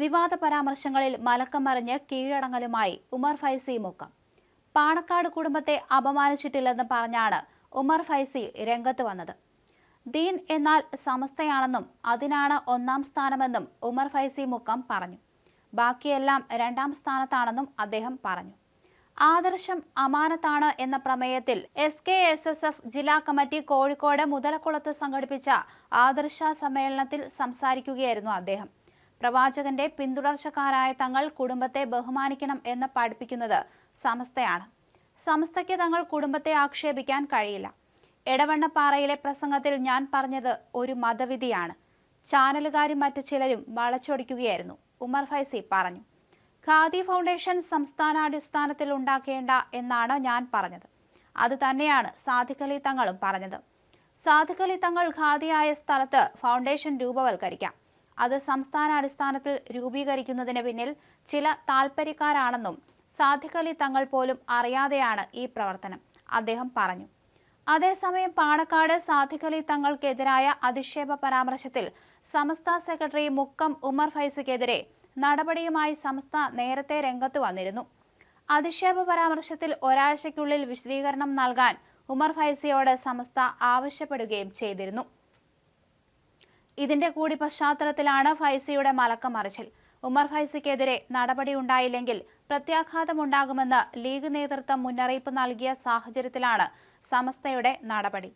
വിവാദ പരാമർശങ്ങളിൽ മലക്കം മറിഞ്ഞ് കീഴടങ്ങലുമായി ഉമർ ഫൈസി മുക്കം. പാണക്കാട് കുടുംബത്തെ അപമാനിച്ചിട്ടില്ലെന്ന് പറഞ്ഞാണ് ഉമർ ഫൈസി രംഗത്ത് വന്നത്. ദീൻ എന്നാൽ സമസ്തയാണെന്നും അതിനാണ് ഒന്നാം സ്ഥാനമെന്നും ഉമർ ഫൈസി മുക്കം പറഞ്ഞു. ബാക്കിയെല്ലാം രണ്ടാം സ്ഥാനത്താണെന്നും അദ്ദേഹം പറഞ്ഞു. ആദർശം അമാനത്താണ് എന്ന പ്രമേയത്തിൽ S K S S F ജില്ലാ കമ്മിറ്റി കോഴിക്കോട് മുതലക്കുളത്ത് സംഘടിപ്പിച്ച ആദർശ സമ്മേളനത്തിൽ സംസാരിക്കുകയായിരുന്നു അദ്ദേഹം. പ്രവാചകന്റെ പിന്തുടർച്ചക്കാരായ തങ്ങൾ കുടുംബത്തെ ബഹുമാനിക്കണം എന്ന് പഠിപ്പിക്കുന്നത് സമസ്തയാണ്. സമസ്തയ്ക്ക് തങ്ങൾ കുടുംബത്തെ ആക്ഷേപിക്കാൻ കഴിയില്ല. എടവണ്ണപ്പാറയിലെ പ്രസംഗത്തിൽ ഞാൻ പറഞ്ഞത് ഒരു മതവിധിയാണ്. ചാനലുകാരും മറ്റു ചിലരും വളച്ചൊടിക്കുകയായിരുന്നു ഉമർ ഫൈസി പറഞ്ഞു. ഖാദി ഫൗണ്ടേഷൻ സംസ്ഥാനാടിസ്ഥാനത്തിൽ ഉണ്ടാക്കേണ്ട എന്നാണ് ഞാൻ പറഞ്ഞത്. അത് തന്നെയാണ് സാധുക്കലി തങ്ങളും പറഞ്ഞത്. സാധുക്കലി തങ്ങൾ ഖാദിയായ സ്ഥലത്ത് ഫൗണ്ടേഷൻ രൂപവൽക്കരിക്കാം. അത് സംസ്ഥാനാടിസ്ഥാനത്തിൽ രൂപീകരിക്കുന്നതിന് പിന്നിൽ ചില താൽപ്പര്യക്കാരാണെന്നും അലി തങ്ങൾ പോലും അറിയാതെയാണ് ഈ പ്രവർത്തനം അദ്ദേഹം പറഞ്ഞു. അതേസമയം പാണക്കാട് അലി തങ്ങൾക്കെതിരായ അധിക്ഷേപ പരാമർശത്തിൽ സമസ്ത സെക്രട്ടറി മുക്കം ഉമർ ഫൈസിക്കെതിരെ നടപടിയുമായി സംസ്ഥ നേരത്തെ രംഗത്ത് വന്നിരുന്നു. അധിക്ഷേപ പരാമർശത്തിൽ ഒരാഴ്ചയ്ക്കുള്ളിൽ വിശദീകരണം നൽകാൻ ഉമർ ഫൈസിയോട് സമസ്ത ആവശ്യപ്പെടുകയും ചെയ്തിരുന്നു. ഇതിന്റെ കൂടി പശ്ചാത്തലത്തിലാണ് ഫൈസിയുടെ മലക്കം മറിച്ചിൽ. ഉമർ ഫൈസിക്കെതിരെ നടപടി നടപടിയുണ്ടായില്ലെങ്കിൽ പ്രത്യാഘാതമുണ്ടാകുമെന്ന് ലീഗ് നേതൃത്വം മുന്നറിയിപ്പ് നൽകിയ സാഹചര്യത്തിലാണ് സമസ്തയുടെ നടപടി.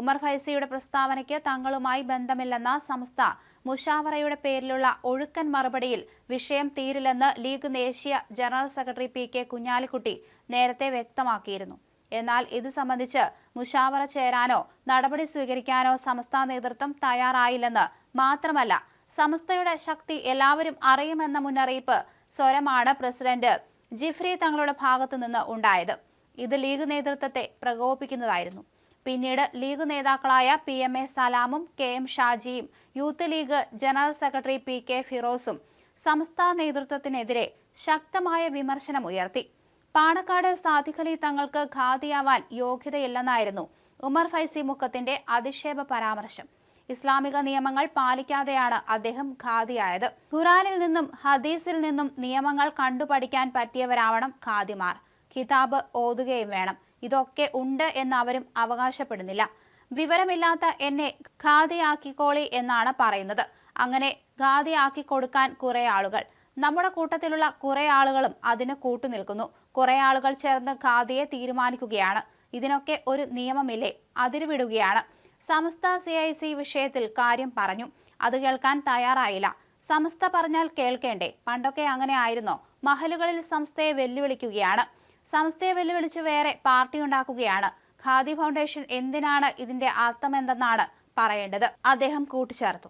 ഉമർ ഫൈസിയുടെ പ്രസ്താവനയ്ക്ക് തങ്ങളുമായി ബന്ധമില്ലെന്ന സംസ്ഥ മുഷാവറയുടെ പേരിലുള്ള ഒഴുക്കൻ മറുപടിയിൽ വിഷയം തീരില്ലെന്ന് ലീഗ് ദേശീയ general secretary P K Kunhalikutty നേരത്തെ വ്യക്തമാക്കിയിരുന്നു. എന്നാൽ ഇത് സംബന്ധിച്ച് മുഷാവറ ചേരാനോ നടപടി സ്വീകരിക്കാനോ സംസ്ഥാന നേതൃത്വം തയ്യാറായില്ലെന്ന് മാത്രമല്ല സംസ്ഥയുടെ ശക്തി എല്ലാവരും അറിയുമെന്ന മുന്നറിയിപ്പ് സ്വരമാണ് പ്രസിഡന്റ് ജിഫ്രി തങ്ങളുടെ ഭാഗത്തു നിന്ന് ഉണ്ടായത്. ഇത് ലീഗ് നേതൃത്വത്തെ പ്രകോപിപ്പിക്കുന്നതായിരുന്നു. പിന്നീട് ലീഗ് നേതാക്കളായ പി എം എ സലാമും K M ഷാജിയും youth league general secretary P K ഫിറോസും സംസ്ഥാന നേതൃത്വത്തിനെതിരെ ശക്തമായ വിമർശനം ഉയർത്തി. പാണക്കാട് സാദിഖലി തങ്ങൾക്ക് ഖാദിയാവാൻ യോഗ്യതയില്ലെന്നായിരുന്നു ഉമർ ഫൈസി മുക്കത്തിന്റെ അധിക്ഷേപ പരാമർശം. ഇസ്ലാമിക നിയമങ്ങൾ പാലിക്കാതെയാണ് അദ്ദേഹം ഖാദിയായത്. ഖുറാനിൽ നിന്നും ഹദീസിൽ നിന്നും നിയമങ്ങൾ കണ്ടുപഠിക്കാൻ പറ്റിയവരാവണം ഖാദിമാർ. കിതാബ് ഓതുകയും വേണം. ഇതൊക്കെ ഉണ്ട് എന്ന് അവരും അവകാശപ്പെടുന്നില്ല. വിവരമില്ലാത്ത എന്നെ ഖാദിയാക്കിക്കോളി എന്നാണ് പറയുന്നത്. അങ്ങനെ ഖാദിയാക്കി കൊടുക്കാൻ കുറെ ആളുകൾ. നമ്മുടെ കൂട്ടത്തിലുള്ള കുറെ ആളുകളും അതിന് കൂട്ടുനിൽക്കുന്നു. കുറെ ആളുകൾ ചേർന്ന് ഖാദിയെ തീരുമാനിക്കുകയാണ്. ഇതിനൊക്കെ ഒരു നിയമമില്ലേ? അതിരുവിടുകയാണ്. സമസ്ത സി ഐ സി വിഷയത്തിൽ കാര്യം പറഞ്ഞു. അത് കേൾക്കാൻ തയ്യാറായില്ല. സമസ്ത പറഞ്ഞാൽ കേൾക്കേണ്ടേ? പണ്ടൊക്കെ അങ്ങനെ ആയിരുന്നോ? മഹലുകളിൽ സംസ്ഥയെ വെല്ലുവിളിക്കുകയാണ്. സംസ്ഥയെ വെല്ലുവിളിച്ച് വേറെ പാർട്ടി ഉണ്ടാക്കുകയാണ്. ഖാദി ഫൗണ്ടേഷൻ എന്തിനാണ് ഇതിന്റെ അർത്ഥമെന്തെന്നാണ് പറയേണ്ടത്? അദ്ദേഹം കൂട്ടിച്ചേർത്തു.